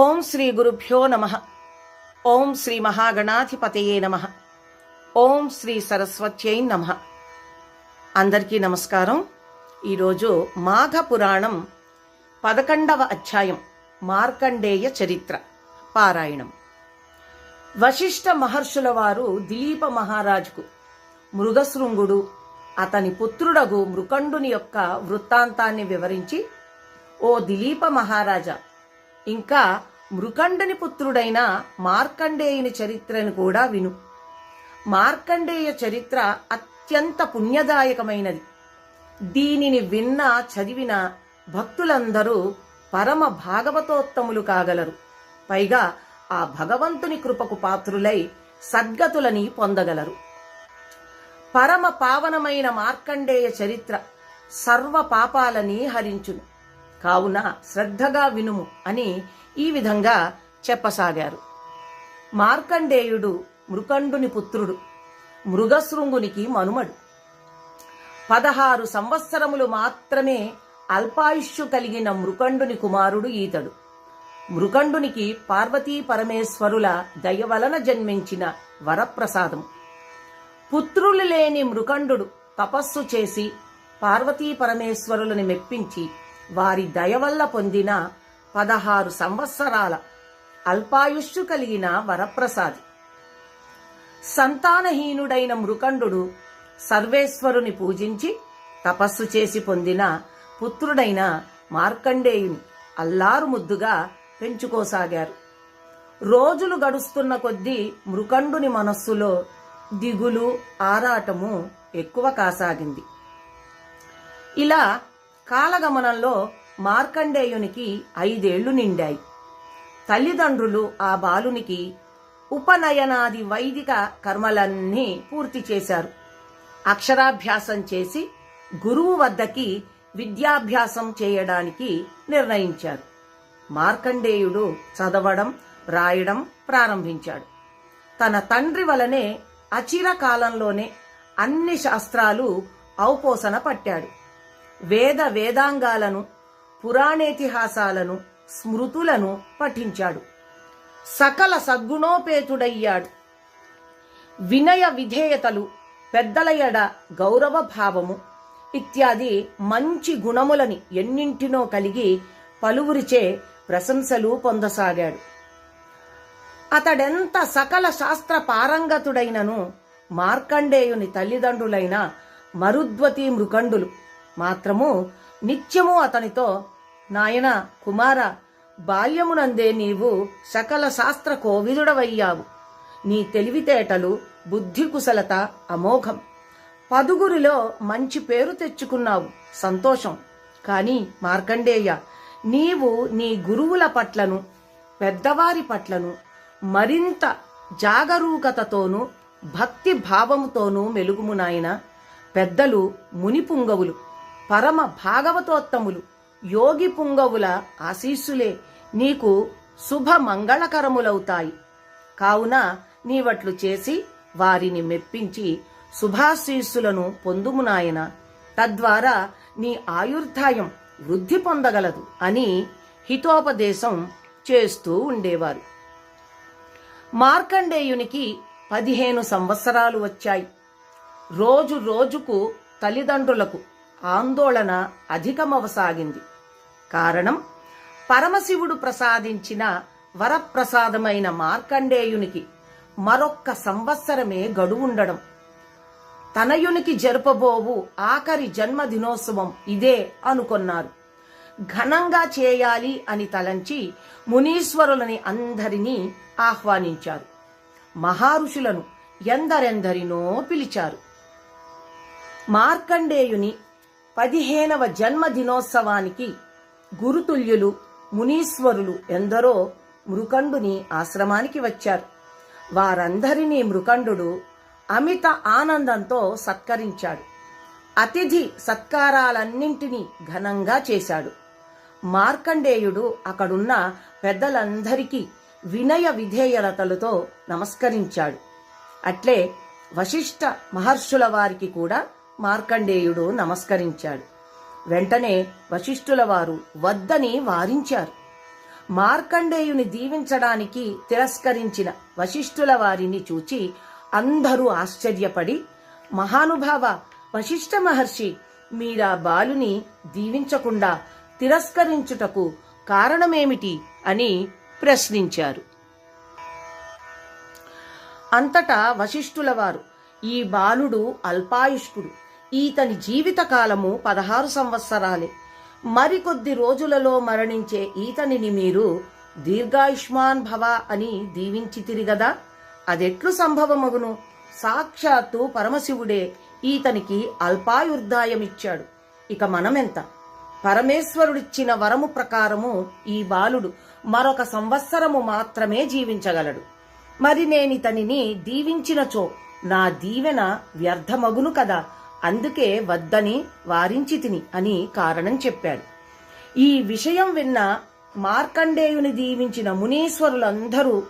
ఓం శ్రీ గురుభ్యో నమ. ఓం శ్రీ మహాగణాధిపతయే నమ. ఓం శ్రీ సరస్వత్యై నమ. అందరికీ నమస్కారం. ఈరోజు మాఘ పురాణం పదకొండవ అధ్యాయం మార్కండేయ చరిత్ర పారాయణం. వశిష్ఠ మహర్షుల వారు దిలీప మహారాజుకు మృగశృంగుడు అతని పుత్రుడగు మృకండుని యొక్క వృత్తాంతాన్ని వివరించి ఓ దిలీప మహారాజా ఇంకా మృకండని పుత్రుడైన మార్కండేయుని చరిత్రను కూడా విను. మార్కండేయ చరిత్ర అత్యంత పుణ్యదాయకమైనది. దీనిని విన్నా చదివిన భక్తులందరూ పరమ భాగవతోత్తములు కాగలరు. పైగా ఆ భగవంతుని కృపకు పాత్రులై సద్గతులని పొందగలరు. పరమ పావనమైన మార్కండేయ చరిత్ర సర్వ పాపాలని హరించును. కావున శ్రద్ధగా వినుము అని ఈ విధంగా చెప్పసాగారు. మార్కండేయుడు మృకండుని పుత్రుడు మృగశృంగునికి మనుమడు. పదహారు సంవత్సరములు మాత్రమే అల్పాయుష్యు కలిగిన మృకండుని కుమారుడు ఈతడు. మృకండునికి పార్వతీ పరమేశ్వరుల దయవలన జన్మించిన వరప్రసాదం పుత్రులు లేని మృకండు తపస్సు చేసి పార్వతీ పరమేశ్వరులను మెప్పించి వారి దయ వల్ల పొందిన పదహారు సంవత్సరాల అల్పాయుష్యు కలిగిన వరప్రసాది. సంతానహీనుడైన మృకండు సర్వేశ్వరుని పూజించి తపస్సు చేసి పొందిన పుత్రుడైన మార్కండేయుని అల్లారు ముద్దుగా పెంచుకోసాగారు. రోజులు గడుస్తున్న కొద్దీ మృకండుని మనస్సులో దిగులు ఆరాటము ఎక్కువ కాసాగింది. ఇలా కాలగమనంలో మార్కండేయునికి ఐదేళ్ళు నిండాయి. తల్లిదండ్రులు ఆ బాలునికి ఉపనయనాది వైదిక కర్మలన్నీ పూర్తి చేశారు. అక్షరాభ్యాసం చేసి గురువు వద్దకి విద్యాభ్యాసం చేయడానికి నిర్ణయించారు. మార్కండేయుడు చదవడం రాయడం ప్రారంభించాడు. తన తండ్రి వలనే అచిర కాలంలోనే అన్ని శాస్త్రాలు ఔపోసన పట్టాడు. వేద వేదాంగాలను పురాణేతిహాసాలను స్మృతులను పఠించాడు. సకల సద్గుణోపేతుడయ్యాడు. వినయ విధేయతలు పెద్దలయడ గౌరవ భావము ఇత్యాది మంచి గుణములని ఎన్నింటినో కలిగి పలువురిచే ప్రశంసలు పొందసాగాడు. అతడెంత సకల శాస్త్ర పారంగతుడైనను మార్కండేయుని తల్లిదండ్రులైన మరుద్వతి మృకండులు మాత్రము నిత్యము అతనితో నాయన కుమార బాల్యమునందే నీవు సకల శాస్త్ర కోవిదుడవయ్యావు. నీ తెలివితేటలు బుద్ధి కుశలత అమోఘం. పదుగురిలో మంచి పేరు తెచ్చుకున్నావు సంతోషం. కాని మార్కండేయ నీవు నీ గురువుల పట్లను పెద్దవారి పట్లను మరింత జాగరూకతతోనూ భక్తి భావముతోనూ మెలుగుము నాయన. పెద్దలు మునిపుంగవులు. పరమ భాగవతోత్తములు యోగి పుంగవుల ఆశీస్సులే నీకు శుభ మంగళకరములవుతాయి కావున నీవట్లు చేసి వారిని మెప్పించి శుభాశీస్సులను పొందుము నాయన. తద్వారా నీ ఆయుర్ధాయం వృద్ధి పొందగలదు అని హితోపదేశం చేస్తూ ఉండేవారు. మార్కండేయునికి పదిహేను సంవత్సరాలు వచ్చాయి. రోజు రోజుకు తల్లిదండ్రులకు ఆందోళన అధికమవసాగింది. కారణం పరమశివుడు ప్రసాదించిన వరప్రసాదమైన మార్కండేయునికి మరొక్క సంవత్సరమే గడువుండడం. తనయునికి జరుపబోవు ఆఖరి జన్మదినోత్సవం ఇదే అనుకొన్నారు. ఘనంగా చేయాలి అని తలంచి మునీశ్వరులని అందరినీ ఆహ్వానించారు. మహారుషులను ఎందరెందరినో పిలిచారు. మార్కండేయుని పదిహేనవ జన్మదినోత్సవానికి గురుతుల్యులు మునీశ్వరులు ఎందరో మృకండుని ఆశ్రమానికి వచ్చారు. వారందరినీ మృకండు అమిత ఆనందంతో సత్కరించాడు. అతిథి సత్కారాలన్నింటినీ ఘనంగా చేశాడు. మార్కండేయుడు అక్కడున్న పెద్దలందరికీ వినయ విధేయలతలతో నమస్కరించాడు. అట్లే వశిష్ఠ మహర్షుల వారికి కూడా మార్కండేయుడు నమస్కరించాడు. వెంటనే వశిష్ఠుల వారు వద్దని వారించారు. మార్కండేయుని దీవించడానికి తిరస్కరించిన వశిష్ఠుల వారిని చూచి అందరూ ఆశ్చర్యపడి మహానుభావ వశిష్ఠ మహర్షి మీరా బాలుని దీవించకుండా తిరస్కరించుటకు కారణమేమిటి? అని ప్రశ్నించారు. అంతటా వశిష్ఠుల వారు ఈ బాలుడు అల్పాయుష్కుడు ఈతని జీవితకాలము పదహారు సంవత్సరాలే. మరికొద్ది రోజులలో మరణించే ఈతనిని మీరు దీర్ఘాయుష్మాన్ భవ అని దీవించితిరి గదా? అదెట్లు సంభవమగును. సాక్షాత్తు పరమశివుడే ఈతనికి అల్పాయుర్దాయమిచ్చాడు ఇక మనమెంత? పరమేశ్వరుడిచ్చిన వరము ప్రకారము ఈ బాలుడు మరొక సంవత్సరము మాత్రమే జీవించగలడు. మరి నేనితనిని దీవించినచో నా దీవెన వ్యర్థమగును కదా? అందుకే వద్దని వారించి తిని అని కారణం చెప్పాడు. ఈ విషయం విన్న మార్కండేయుని దీవించిన మునీశ్వరులందరూ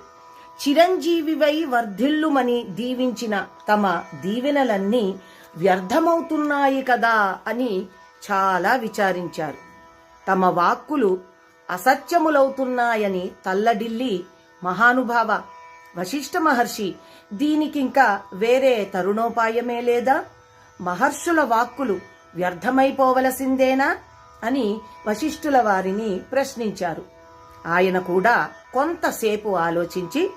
చిరంజీవివై వర్ధిల్లుమని దీవించిన తమ దీవెనలన్నీ వ్యర్థమవుతున్నాయి కదా అని చాలా విచారించారు. తమ వాక్కులు అసత్యములవుతున్నాయని తల్లడిల్లి మహానుభావ వశిష్ఠ మహర్షి దీనికింకా వేరే తరుణోపాయమే లేదా? మహర్షుల వాక్కులు వ్యర్థమైపోవలసిందేనా అని వశిష్ఠుల వారిని ప్రశ్నించారు. ఆయన కూడా కొంతసేపు ఆలోచించి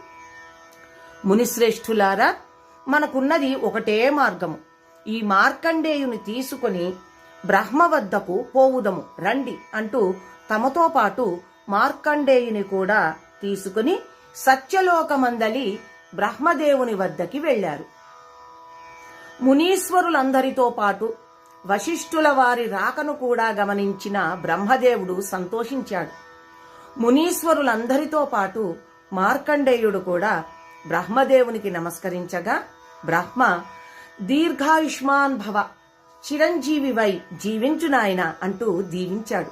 మునిశ్రేష్ఠులారా మనకున్నది ఒకటే మార్గము. ఈ మార్కండేయుని తీసుకొని బ్రహ్మ వద్దకు పోవుదము. రండి అంటూ తమతో పాటు మార్కండేయుని కూడా తీసుకుని సత్యలోకమందలి బ్రహ్మదేవుని వద్దకి వెళ్ళారు మునీశ్వరులందరితో పాటు వశిష్ఠుల వారి రాకను కూడా గమనించిన బ్రహ్మదేవుడు సంతోషించాడు. మునీశ్వరులందరితో పాటు మార్కండేయుడు కూడా బ్రహ్మదేవునికి నమస్కరించగా బ్రహ్మ దీర్ఘాయుష్మాన్ భవ చిరంజీవివై జీవించు నాయన అంటూ దీవించాడు.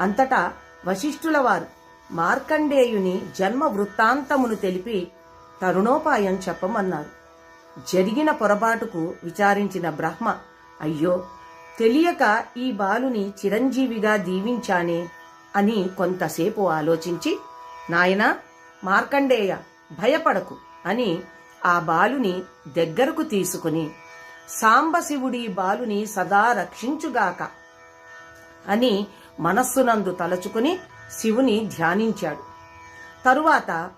అంతటా వశిష్ఠుల వారు మార్కండేయుని జన్మ వృత్తాంతమును తెలిపి తరుణోపాయం చెప్పమన్నారు. జరిగిన పొరపాటుకు విచారించిన బ్రహ్మ అయ్యో తెలియక ఈ బాలుని చిరంజీవిగా దీవించానే అని కొంతసేపు ఆలోచించి నాయనా మార్కండేయ భయపడకు అని ఆ బాలుని దగ్గరకు తీసుకుని సాంబశివుడి బాలుని సదా రక్షించుగాక అని మనస్సునందు తలచుకుని శివుని ధ్యానించాడు. తరువాత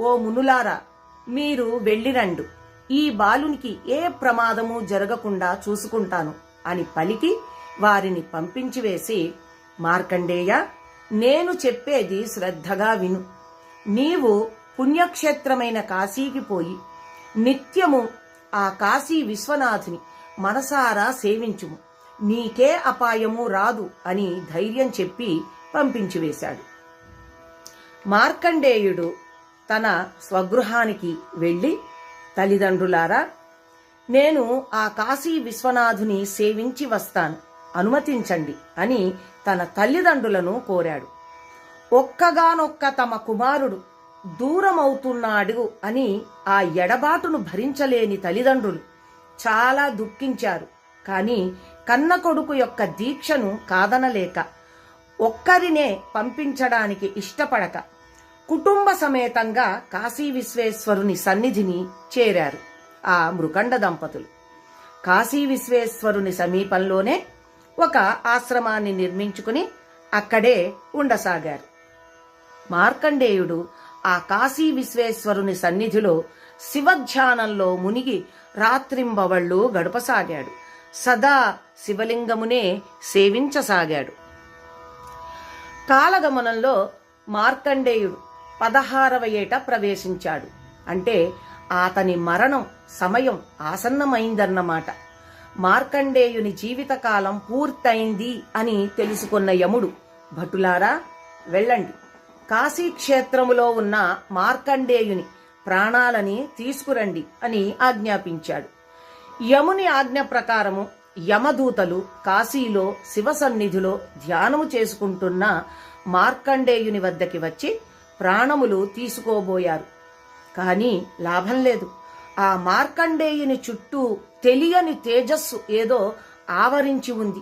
ఓ మునులారా మీరు వెళ్ళిరండు. ఈ బాలునికి ఏ ప్రమాదము జరగకుండా చూసుకుంటాను అని పలికి వారిని పంపించి వేసి మార్కండేయ నేను చెప్పేది శ్రద్ధగా విను. నీవు పుణ్యక్షేత్రమైన కాశీకి పోయి నిత్యము ఆ కాశీ విశ్వనాథుని మనసారా సేవించుము. నీకే అపాయము రాదు అని ధైర్యం చెప్పి పంపించివేశాడు మార్కండేయుడు తన స్వగృహానికి వెళ్ళి తల్లిదండ్రులారా నేను ఆ కాశీ విశ్వనాథుని సేవించి వస్తాను అనుమతించండి అని తన తల్లిదండ్రులను కోరాడు. ఒక్కగానొక్క తమ కుమారుడు దూరమవుతున్నాడు అని ఆ ఎడబాటును భరించలేని తల్లిదండ్రులు చాలా దుఃఖించారు. కాని కన్న కొడుకు యొక్క దీక్షను కాదనలేక ఒక్కరినే పంపించడానికి ఇష్టపడక కుటుంబ సమేతంగా కాశీ విశ్వేశ్వరుని సన్నిధిని చేరారు ఆ మృకండ దంపతులు. కాశీ విశ్వేశ్వరుని సమీపంలోనే ఒక ఆశ్రమాన్ని నిర్మించుకుని అక్కడే ఉండసాగారు. మార్కండేయుడు ఆ కాశీ విశ్వేశ్వరుని సన్నిధిలో శివధ్యానంలో మునిగి రాత్రింబవళ్ళు గడపసాగాడు. సదా శివలింగమునే సేవించసాగాడు. కాలగమనంలో మార్కండేయుడు పదహారవ ఏట ప్రవేశించాడు. అంటే అతని మరణం సమయం ఆసన్నమైందన్నమాట. మార్కండేయుని జీవితకాలం పూర్తయింది అని తెలుసుకున్న యముడు భటులారా వెళ్ళండి. కాశీక్షేత్రములో ఉన్న మార్కండేయుని ప్రాణాలని తీసుకురండి అని ఆజ్ఞాపించాడు. యముని ఆజ్ఞ ప్రకారము యమదూతలు కాశీలో శివ సన్నిధిలో ధ్యానము చేసుకుంటున్న మార్కండేయుని వద్దకి వచ్చి ప్రాణములు తీసుకోబోయారు. కానీ లాభం లేదు. ఆ మార్కండేయుని చుట్టూ తెలియని తేజస్సు ఏదో ఆవరించి ఉంది.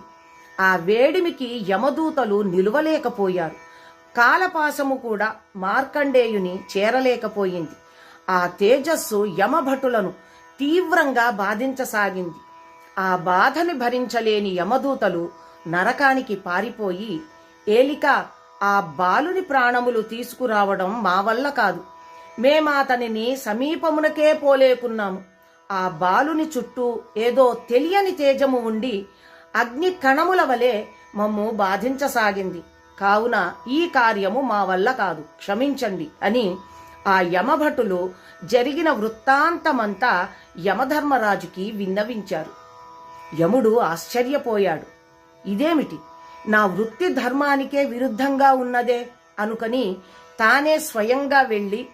ఆ వేడిమికి యమదూతలు నిలువలేకపోయారు. కాలపాసము కూడా మార్కండేయుని చేరలేకపోయింది. ఆ తేజస్సు యమభటులను తీవ్రంగా బాధించసాగింది. ఆ బాధని భరించలేని యమదూతలు నరకానికి పారిపోయి ఏలిక ఆ బాలుని ప్రాణములు తీసుకురావడం మా వల్ల కాదు. మేమాతనిని సమీపమునకే పోలేకున్నాము. ఆ బాలుని చుట్టూ ఏదో తెలియని తేజము ఉండి అగ్ని కణముల వలె మమ్ము బాధించసాగింది. కావున ఈ కార్యము మా వల్ల కాదు. క్షమించండి అని ఆ యమభటులు జరిగిన వృత్తాంతమంతా యమధర్మరాజుకి విన్నవించారు. యముడు ఆశ్చర్యపోయాడు. ఇదేమిటి? నా వృత్తి ధర్మానికే విరుద్ధంగా ఉన్నదే అనుకని తానే స్వయంగా వెళ్ళి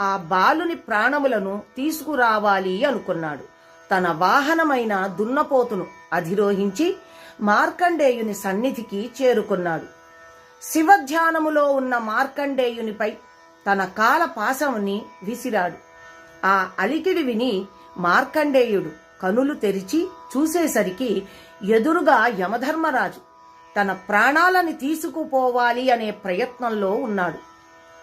ఆ బాలుని ప్రాణములను తీసుకురావాలి అనుకున్నాడు. తన వాహనమైన దున్నపోతును అధిరోహించి మార్కండేయుని సన్నిధికి చేరుకున్నాడు. శివధ్యానములో ఉన్న మార్కండేయునిపై తన కాల పాశముని విసిరాడు. ఆ అలికిడి విని మార్కండేయుడు కనులు తెరిచి చూసేసరికి ఎదురుగా యమధర్మరాజు తన ప్రాణాలని తీసుకుపోవాలి అనే ప్రయత్నంలో ఉన్నాడు.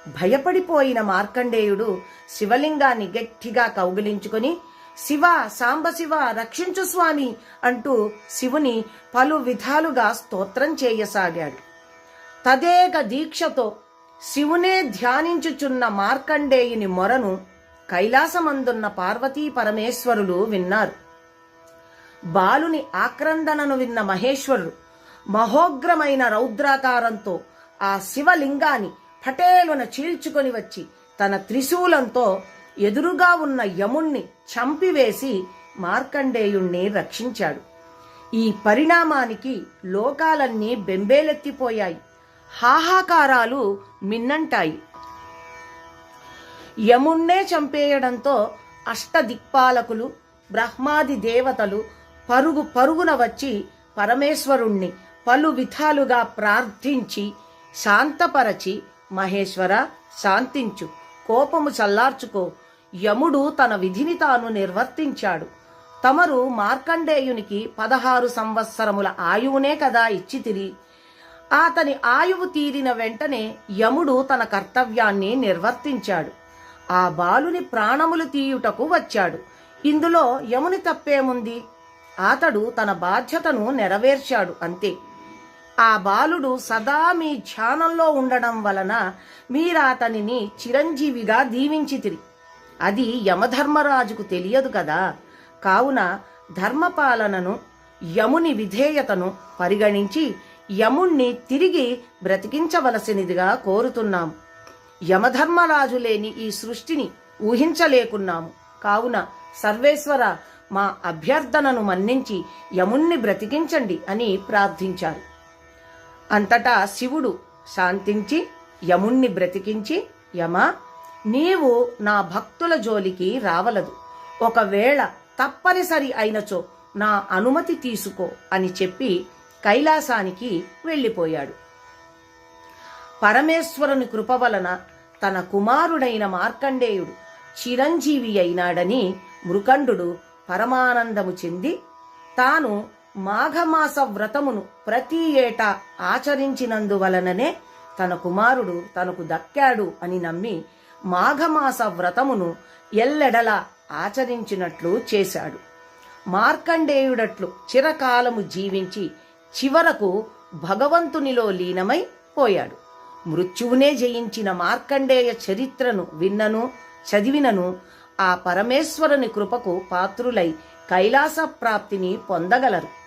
భయపడిపోయిన మార్కండేయుడు శివలింగాన్ని గట్టిగా కౌగిలించుకొని శివ సాంబశివ రక్షించు స్వామి అంటూ శివుని పలు విధాలుగా స్తోత్రం చేయసాగాడు. తదేక దీక్షతో శివునే ధ్యానించుచున్న మార్కండేయుని మొరను కైలాసమందున్న పార్వతీ పరమేశ్వరులు విన్నారు. బాలుని ఆక్రందనను విన్న మహేశ్వరుడు మహోగ్రమైన రౌద్రాకారంతో ఆ శివలింగాన్ని పటేలున చీల్చుకొని వచ్చి తన త్రిశూలంతో ఎదురుగా ఉన్న యముణ్ణి చంపివేసి మార్కండేయుణ్ణి రక్షించాడు. ఈ పరిణామానికి లోకాలన్నీ బెంబేలెత్తిపోయాయి. హాహాకారాలు మిన్నంటాయి. యముణ్ణే చంపేయడంతో అష్టదిక్పాలకులు బ్రహ్మాది దేవతలు పరుగు పరుగున వచ్చి పరమేశ్వరుణ్ణి పలు విధాలుగా ప్రార్థించి శాంతపరచి మహేశ్వర శాంతించు కోపము చల్లార్చుకో. యముడు తన విధిని తాను నిర్వర్తించాడు. తమరు మార్కండేయునికి పదహారు సంవత్సరముల ఆయువునే కదా ఇచ్చితిరి. అతని ఆయువు తీరిన వెంటనే యముడు తన కర్తవ్యాన్ని నిర్వర్తించాడు. ఆ బాలుని ప్రాణములు తీయుటకు వచ్చాడు. ఇందులో యముని తప్పేముంది? అతడు తన బాధ్యతను నెరవేర్చాడు అంతే. ఆ బాలుడు సదా మీ ధ్యానంలో ఉండడం వలన మీరాతనిని చిరంజీవిగా దీవించితిరి. అది యమధర్మరాజుకు తెలియదు కదా. కావున ధర్మపాలనను యముని విధేయతను పరిగణించి యముణ్ణి తిరిగి బ్రతికించవలసినదిగా కోరుతున్నాము. యమధర్మరాజు లేని ఈ సృష్టిని ఊహించలేకున్నాము. కావున సర్వేశ్వర మా అభ్యర్థనను మన్నించి యముణ్ణి బ్రతికించండి అని ప్రార్థించారు. అంతటా శివుడు శాంతించి యముణ్ణి బ్రతికించి యమ నీవు నా భక్తుల జోలికి రావలదు. ఒకవేళ తప్పనిసరి అయినచో నా అనుమతి తీసుకో అని చెప్పి కైలాసానికి వెళ్ళిపోయాడు. పరమేశ్వరుని కృప వలన తన కుమారుడైన మార్కండేయుడు చిరంజీవి అయినాడని మృకండు పరమానందము చెంది తాను మాఘమాస వ్రతమును ప్రతి ఏటా ఆచరించినందువలననే తన కుమారుడు తనకు దక్కాడు అని నమ్మి మాఘమాస వ్రతమును ఎల్లెడలా ఆచరించినట్లు చేశాడు. మార్కండేయుడట్లు చిరకాలము జీవించి చివరకు భగవంతునిలో లీనమై పోయాడు. మృత్యువునే జయించిన మార్కండేయ చరిత్రను విన్నను చదివినను ఆ పరమేశ్వరుని కృపకు పాత్రులై కైలాస ప్రాప్తిని పొందగలరు.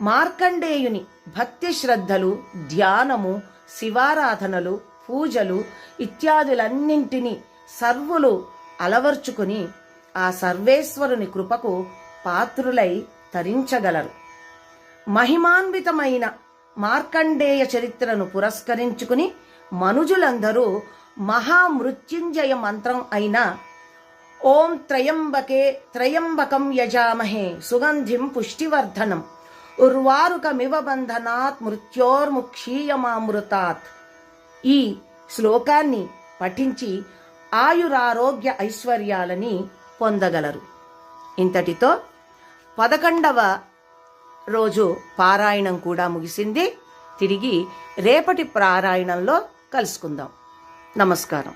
మార్కండేయుని భక్తి శ్రద్ధలు ధ్యానము శివారాధనలు పూజలు ఇత్యాదులన్నింటినీ సర్వులు అలవర్చుకుని ఆ సర్వేశ్వరుని కృపకు పాత్రులై తరించగలరు. మహిమాన్వితమైన మార్కండేయ చరిత్రను పురస్కరించుకుని మనుజులందరూ మహామృత్యుంజయ మంత్రం అయిన ఓం త్రయంబకే త్రయంబకం యజామహే సుగంధిం పుష్టివర్ధనం. ఉర్వారుకమివ బంధనాత్ మృత్యోర్ముక్షీయమామృతాత్. ఈ శ్లోకాన్ని పఠించి ఆయురారోగ్య ఐశ్వర్యాలని పొందగలరు. ఇంతటితో పదకొండవ రోజు పారాయణం కూడా ముగిసింది. తిరిగి రేపటి పారాయణంలో కలుసుకుందాం. నమస్కారం.